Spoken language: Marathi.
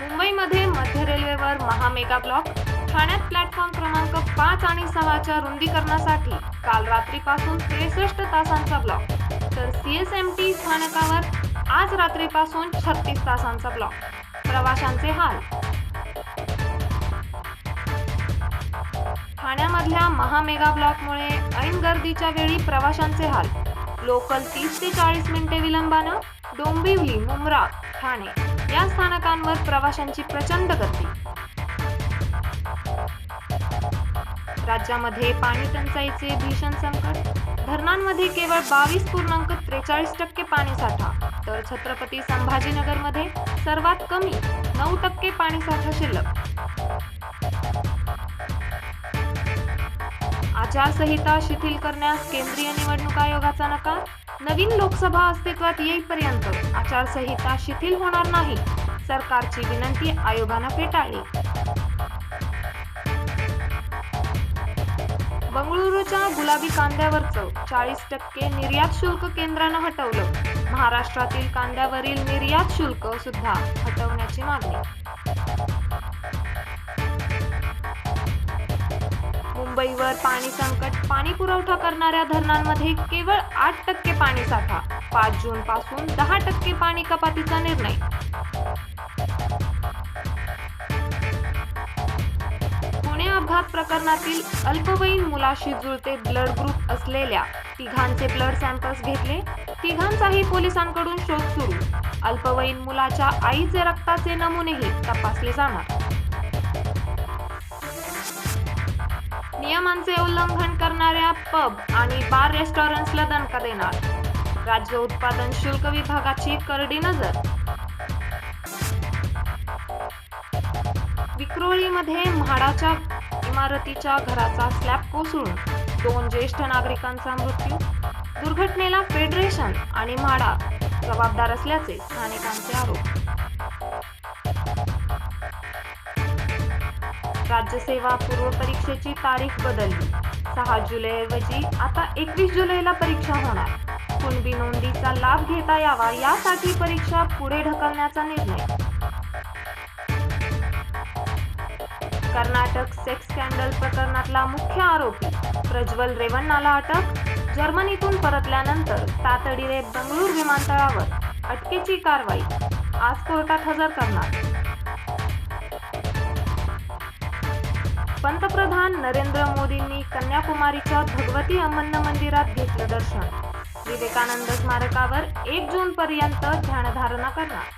मुंबईमध्ये मध्य रेल्वेवर महामेगा ब्लॉक ठाण्यात प्लॅटफॉर्म क्रमांक पाच आणि सहाच्या रुंदीकरणासाठी काल रात्रीपासून त्रेसष्ट तासांचा ब्लॉक. तर सी एस एम टी स्थानकावर आज रात्रीपासून छत्तीस तासांचा ब्लॉक. प्रवाशांचे हाल. ठाण्यामधल्या महामेगा ब्लॉकमुळे ऐन गर्दीच्या वेळी प्रवाशांचे हाल. लोकल तीस ते चाळीस मिनिटे विलंबानं डोंबिवली मुंब्रा ठाणे. या स्थानकांवर प्रवाशांची प्रचंड गर्दी. राज्यामध्ये पाणी टंचाईचे भीषण संकट. धरणांमध्ये केवळ बावीस पूर्णांक त्रेचाळीस टक्के पाणीसाठा तर छत्रपती संभाजीनगरमध्ये सर्वात कमी नऊ टक्के पाणीसाठा शिल्लक. आचारसंहिता शिथिल करण्यास केंद्रीय निवडणूक आयोगाचा नकार? नवीन लोकसभा अस्तित्वात येईपर्यंत आचारसंहिता शिथिल होणार नाही. सरकारची विनंती आयोगानं फेटाळली. बंगळुरूच्या गुलाबी कांद्यावरचं चाळीस टक्के निर्यात शुल्क केंद्रानं हटवलं. महाराष्ट्रातील कांद्यावरील निर्यात शुल्क सुद्धा हटवण्याची मागणी मुंबईवर पाणी संकट पाणी पुरवठा करणाऱ्या धरणांमध्ये केवळ आठ टक्के पाणी साठा. पाच जून पासून दहा टक्के पाणी कपातीचा निर्णय. पुणे अपघात प्रकरणातील अल्पवयीन मुलाशी जुळते ब्लड ग्रुप असलेल्या तिघांचे ब्लड सॅम्पल्स घेतले. तिघांचाही पोलिसांकडून शोध सुरू. अल्पवयीन मुलाच्या आईचे रक्ताचे नमुनेही तपासले जाणार. नियमांचे उल्लंघन करणाऱ्या पब आणि बार रेस्टॉरंट्सला दणका देणार. राज्य उत्पादन शुल्क विभागाची करडी नजर. विक्रोळीमध्ये म्हाडाच्या इमारतीच्या घराचा स्लॅब कोसळून दोन ज्येष्ठ नागरिकांचा मृत्यू दुर्घटनेला फेडरेशन आणि म्हाडा जबाबदार असल्याचे स्थानिकांचे आरोप. राज्यसेवा पूर्व परीक्षेची तारीख बदलली. सहा जुलैऐवजी आता एकवीस जुलैला परीक्षा होणार. कुणबी नोंदीचा लाभ घेता यावा यासाठी परीक्षा पुढे ढकलण्याचा निर्णय. कर्नाटक सेक्स स्कॅन्डल प्रकरणातला मुख्य आरोपी प्रज्वल रेवन्नाला अटक जर्मनीतून परतल्यानंतर तातडीने बंगळूर विमानतळावर अटकेची कारवाई. आज कोर्टात हजर करणार. पंतप्रधान नरेंद्र मोदींनी कन्याकुमारीच्या भगवती अमन्न मंदिरात घेतलं दर्शन. विवेकानंद स्मारकावर एक जून पर्यंत ध्यानधारणा करणार